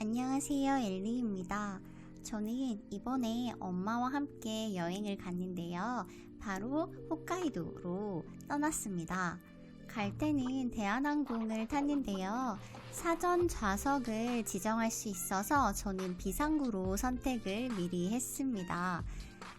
안녕하세요, 엘리입니다. 저는 이번에 엄마와 함께 여행을 갔는데요. 바로 홋카이도로 떠났습니다. 갈 때는 대한항공을 탔는데요. 사전 좌석을 지정할 수 있어서 저는 비상구로 선택을 미리 했습니다.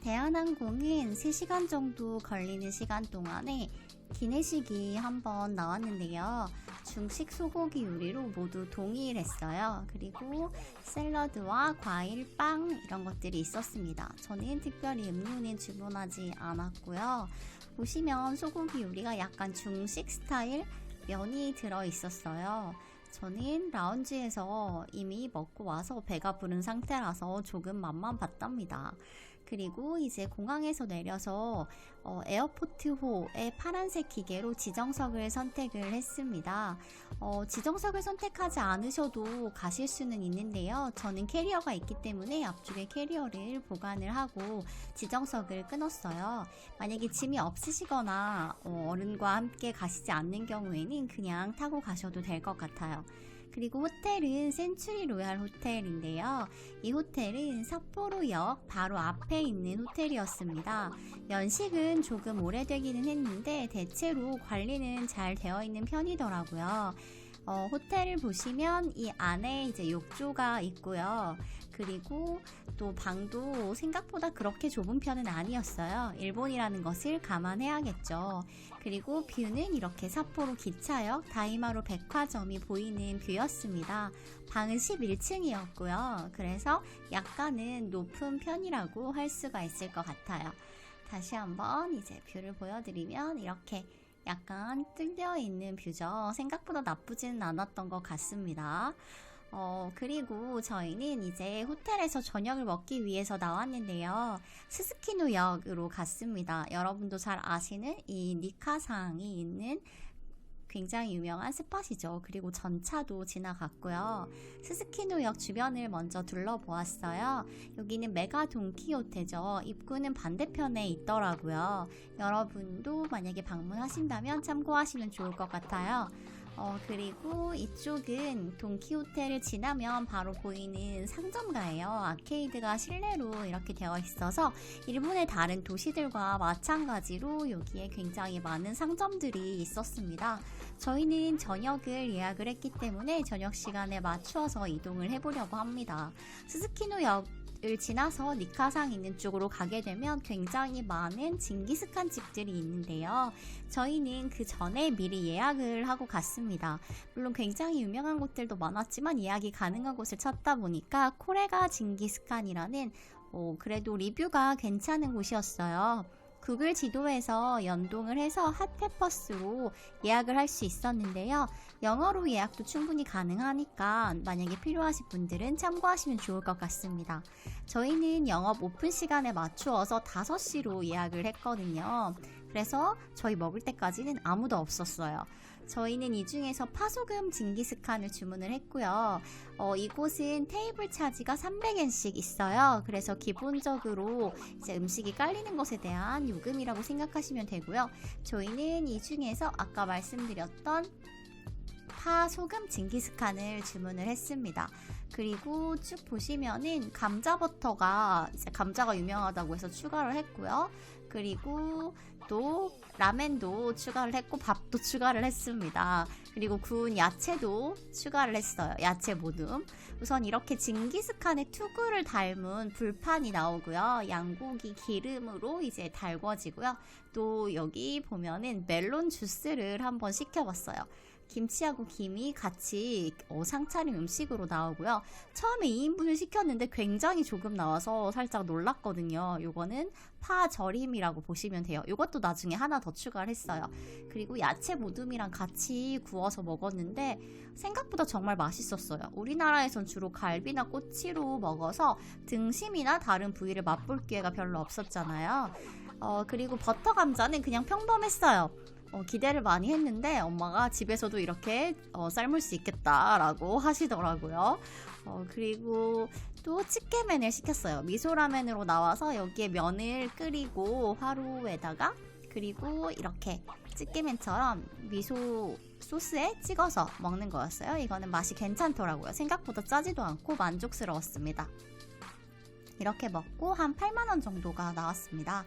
대한항공은 3시간 정도 걸리는 시간 동안에 기내식이 한번 나왔는데요. 중식 소고기 요리로 모두 동일했어요. 그리고 샐러드와 과일, 빵 이런 것들이 있었습니다. 저는 특별히 음료는 주문하지 않았고요. 보시면 소고기 요리가 약간 중식 스타일 면이 들어 있었어요. 저는 라운지에서 이미 먹고 와서 배가 부른 상태라서 조금 맛만 봤답니다. 그리고 이제 공항에서 내려서 어, 에어포트호의 파란색 기계로 지정석을 선택을 했습니다. 어, 지정석을 선택하지 않으셔도 가실 수는 있는데요. 저는 캐리어가 있기 때문에 앞쪽에 캐리어를 보관을 하고 지정석을 끊었어요. 만약에 짐이 없으시거나 어, 어른과 함께 가시지 않는 경우에는 그냥 타고 가셔도 될 것 같아요. 그리고 호텔은 센츄리 로얄 호텔인데요. 이 호텔은 삿포로역 바로 앞에 있는 호텔이었습니다. 연식은 조금 오래되기는 했는데 대체로 관리는 잘 되어 있는 편이더라고요. 어, 호텔을 보시면 이 안에 이제 욕조가 있고요. 그리고 또 방도 생각보다 그렇게 좁은 편은 아니었어요. 일본이라는 것을 감안해야겠죠. 그리고 뷰는 이렇게 삿포로 기차역 다이마루 백화점이 보이는 뷰였습니다. 방은 11층이었고요. 그래서 약간은 높은 편이라고 할 수가 있을 것 같아요. 다시 한번 이제 뷰를 보여드리면 이렇게 약간 뚫려 있는 뷰죠. 생각보다 나쁘지는 않았던 것 같습니다. 어, 그리고 저희는 이제 호텔에서 저녁을 먹기 위해서 나왔는데요. 스스키노역으로 갔습니다. 여러분도 잘 아시는 이 니카상이 있는 굉장히 유명한 스팟이죠. 그리고 전차도 지나갔고요. 스스키노역 주변을 먼저 둘러보았어요. 여기는 메가 돈키호테죠. 입구는 반대편에 있더라고요. 여러분도 만약에 방문하신다면 참고하시면 좋을 것 같아요. 어, 그리고 이쪽은 돈키호테를 지나면 바로 보이는 상점가예요. 아케이드가 실내로 이렇게 되어 있어서 일본의 다른 도시들과 마찬가지로 여기에 굉장히 많은 상점들이 있었습니다. 저희는 저녁을 예약을 했기 때문에 저녁 시간에 맞추어서 이동을 해보려고 합니다. 스스키노역 을 지나서 니카상 있는 쪽으로 가게 되면 굉장히 많은 징기스칸 집들이 있는데요. 저희는 그 전에 미리 예약을 하고 갔습니다. 물론 굉장히 유명한 곳들도 많았지만 예약이 가능한 곳을 찾다 보니까 코레가 징기스칸이라는 어, 그래도 리뷰가 괜찮은 곳이었어요. 구글 지도에서 연동을 해서 핫페퍼스로 예약을 할 수 있었는데요. 영어로 예약도 충분히 가능하니까 만약에 필요하신 분들은 참고하시면 좋을 것 같습니다. 저희는 영업 오픈 시간에 맞추어서 5시로 예약을 했거든요. 그래서 저희 먹을 때까지는 아무도 없었어요. 저희는 이 중에서 파소금 징기스칸을 주문을 했고요. 어, 이곳은 테이블 차지가 300엔씩 있어요. 그래서 기본적으로 이제 음식이 깔리는 것에 대한 요금이라고 생각하시면 되고요. 저희는 이 중에서 아까 말씀드렸던 파 소금 징기스칸을 주문을 했습니다. 그리고 쭉 보시면은 감자 버터가 이제 감자가 유명하다고 해서 추가를 했고요. 그리고 또 라멘도 추가를 했고 밥도 추가를 했습니다. 그리고 구운 야채도 추가를 했어요. 야채 모듬. 우선 이렇게 징기스칸의 투구를 닮은 불판이 나오고요. 양고기 기름으로 이제 달궈지고요. 또 여기 보면은 멜론 주스를 한번 시켜봤어요. 김치하고 김이 같이 어, 상차림 음식으로 나오고요. 처음에 2인분을 시켰는데 굉장히 조금 나와서 살짝 놀랐거든요. 요거는 파 절임이라고 보시면 돼요. 요것도 나중에 하나 더 추가를 했어요. 그리고 야채 모듬이랑 같이 구워서 먹었는데 생각보다 정말 맛있었어요. 우리나라에선 주로 갈비나 꼬치로 먹어서 등심이나 다른 부위를 맛볼 기회가 별로 없었잖아요. 어, 그리고 버터 감자는 그냥 평범했어요. 어, 기대를 많이 했는데 엄마가 집에서도 이렇게 어, 삶을 수 있겠다라고 하시더라고요. 어, 그리고 또 찌개면을 시켰어요. 미소라면으로 나와서 여기에 면을 끓이고 화로에다가 그리고 이렇게 찌개면처럼 미소 소스에 찍어서 먹는 거였어요. 이거는 맛이 괜찮더라고요. 생각보다 짜지도 않고 만족스러웠습니다. 이렇게 먹고 한 8만원 정도가 나왔습니다.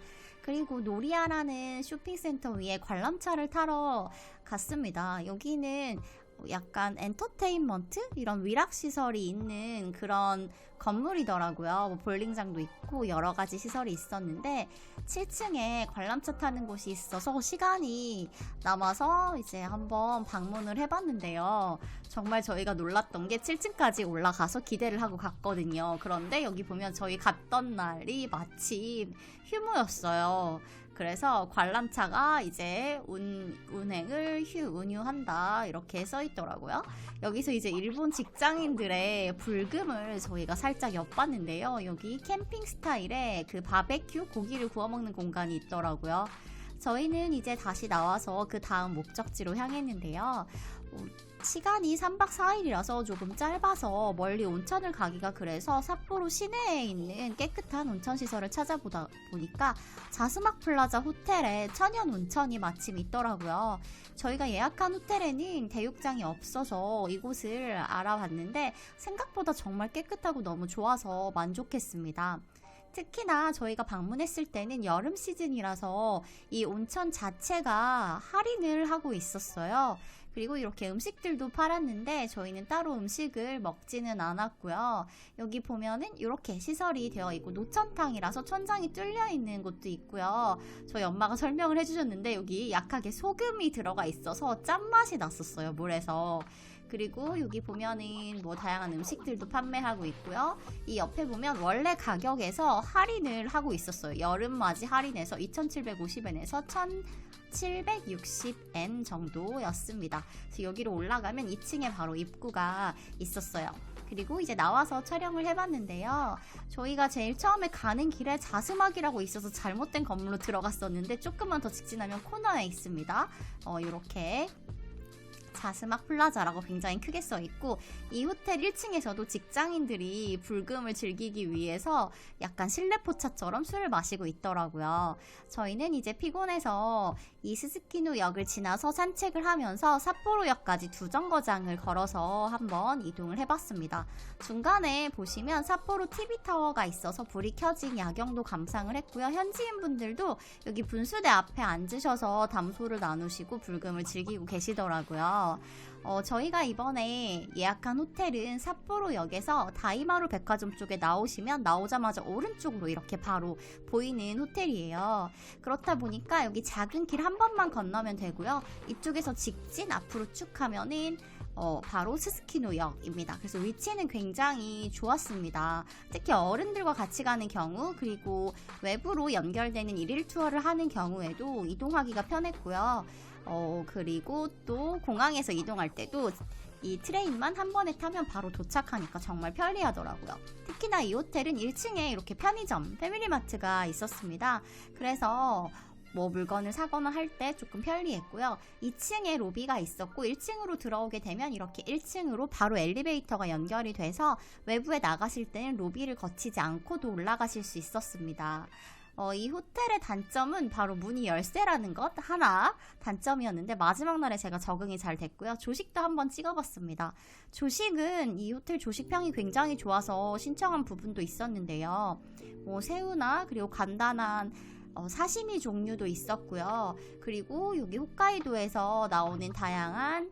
그리고 노리아라는 쇼핑센터 위에 관람차를 타러 갔습니다. 여기는 약간 엔터테인먼트? 이런 위락 시설이 있는 그런 건물이더라고요. 뭐 볼링장도 있고 여러 가지 시설이 있었는데 7층에 관람차 타는 곳이 있어서 시간이 남아서 이제 한번 방문을 해봤는데요. 정말 저희가 놀랐던 게 7층까지 올라가서 기대를 하고 갔거든요. 그런데 여기 보면 저희 갔던 날이 마침 휴무였어요. 그래서 관람차가 이제 운, 운행을 휴, 운유한다. 이렇게 써 있더라고요. 여기서 이제 일본 직장인들의 불금을 저희가 살짝 엿봤는데요. 여기 캠핑 스타일의 그 바베큐 고기를 구워 먹는 공간이 있더라고요. 저희는 이제 다시 나와서 그 다음 목적지로 향했는데요. 어, 시간이 3박 4일이라서 조금 짧아서 멀리 온천을 가기가 그래서 삿포로 시내에 있는 깨끗한 온천 시설을 찾아보다 보니까 자스막 플라자 호텔에 천연 온천이 마침 있더라고요. 저희가 예약한 호텔에는 대육장이 없어서 이곳을 알아봤는데 생각보다 정말 깨끗하고 너무 좋아서 만족했습니다. 특히나 저희가 방문했을 때는 여름 시즌이라서 이 온천 자체가 할인을 하고 있었어요. 그리고 이렇게 음식들도 팔았는데 저희는 따로 음식을 먹지는 않았고요. 여기 보면은 이렇게 시설이 되어 있고 노천탕이라서 천장이 뚫려 있는 곳도 있고요. 저희 엄마가 설명을 해주셨는데 여기 약하게 소금이 들어가 있어서 짠맛이 났었어요 물에서. 그리고 여기 보면은 뭐 다양한 음식들도 판매하고 있고요. 이 옆에 보면 원래 가격에서 할인을 하고 있었어요. 여름맞이 할인해서 2,750엔에서 1,760엔 정도였습니다. 그래서 여기로 올라가면 2층에 바로 입구가 있었어요. 그리고 이제 나와서 촬영을 해봤는데요. 저희가 제일 처음에 가는 길에 자스막이라고 있어서 잘못된 건물로 들어갔었는데 조금만 더 직진하면 코너에 있습니다. 어, 이렇게 자스막 플라자라고 굉장히 크게 써 있고 이 호텔 1층에서도 직장인들이 불금을 즐기기 위해서 약간 실내 포차처럼 술을 마시고 있더라고요. 저희는 이제 피곤해서 이 스스키노 역을 지나서 산책을 하면서 삿포로역까지 두 정거장을 걸어서 한번 이동을 해봤습니다. 중간에 보시면 삿포로 TV타워가 있어서 불이 켜진 야경도 감상을 했고요. 현지인 분들도 여기 분수대 앞에 앉으셔서 담소를 나누시고 불금을 즐기고 계시더라고요. 어, 저희가 이번에 예약한 호텔은 삿포로역에서 다이마루 백화점 쪽에 나오시면 나오자마자 오른쪽으로 이렇게 바로 보이는 호텔이에요. 그렇다 보니까 여기 작은 길 한 번만 건너면 되고요. 이쪽에서 직진 앞으로 쭉 하면은 어, 바로 스스키노역입니다. 그래서 위치는 굉장히 좋았습니다. 특히 어른들과 같이 가는 경우, 그리고 외부로 연결되는 일일 투어를 하는 경우에도 이동하기가 편했고요. 어, 그리고 또 공항에서 이동할 때도 이 트레인만 한 번에 타면 바로 도착하니까 정말 편리하더라고요. 특히나 이 호텔은 1층에 이렇게 편의점, 패밀리마트가 있었습니다. 그래서 뭐 물건을 사거나 할 때 조금 편리했고요. 2층에 로비가 있었고 1층으로 들어오게 되면 이렇게 1층으로 바로 엘리베이터가 연결이 돼서 외부에 나가실 때는 로비를 거치지 않고도 올라가실 수 있었습니다. 어, 이 호텔의 단점은 바로 문이 열쇠라는 것 하나 단점이었는데 마지막 날에 제가 적응이 잘 됐고요. 조식도 한번 찍어봤습니다. 조식은 이 호텔 조식평이 굉장히 좋아서 신청한 부분도 있었는데요. 뭐 새우나 그리고 간단한 어, 사시미 종류도 있었고요. 그리고 여기 홋카이도에서 나오는 다양한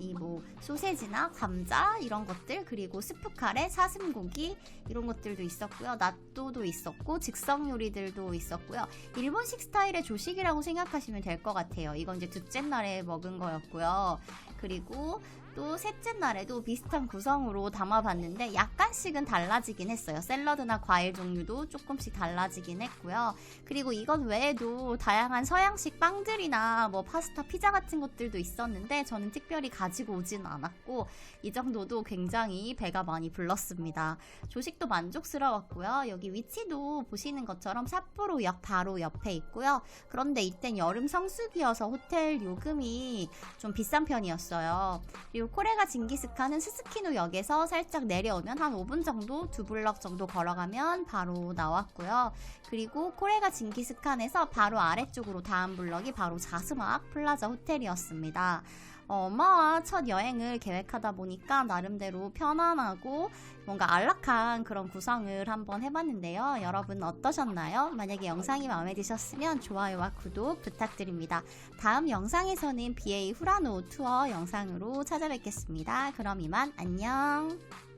이 뭐 소세지나 감자 이런 것들 그리고 스프카레 사슴고기 이런 것들도 있었고요. 낫또도 있었고 즉석 요리들도 있었고요. 일본식 스타일의 조식이라고 생각하시면 될 것 같아요. 이건 이제 둘째 날에 먹은 거였고요. 그리고 또 셋째 날에도 비슷한 구성으로 담아봤는데 약간씩은 달라지긴 했어요. 샐러드나 과일 종류도 조금씩 달라지긴 했고요. 그리고 이건 외에도 다양한 서양식 빵들이나 뭐 파스타, 피자 같은 것들도 있었는데 저는 특별히 가지고 오진 않았고 이 정도도 굉장히 배가 많이 불렀습니다. 조식도 만족스러웠고요. 여기 위치도 보시는 것처럼 삿포로역 바로 옆에 있고요. 그런데 이땐 여름 성수기여서 호텔 요금이 좀 비싼 편이었어요. 그리고 그리고 코레가 징기스칸은 스스키노 역에서 살짝 내려오면 한 5분 정도, 두 블럭 정도 걸어가면 바로 나왔고요. 그리고 코레가 징기스칸에서 바로 아래쪽으로 다음 블럭이 바로 자스막 플라자 호텔이었습니다. 어, 엄마와 첫 여행을 계획하다 보니까 나름대로 편안하고 뭔가 안락한 그런 구성을 한번 해봤는데요. 여러분 어떠셨나요? 만약에 영상이 마음에 드셨으면 좋아요와 구독 부탁드립니다. 다음 영상에서는 BA 후라노 투어 영상으로 찾아뵙겠습니다. 그럼 이만 안녕!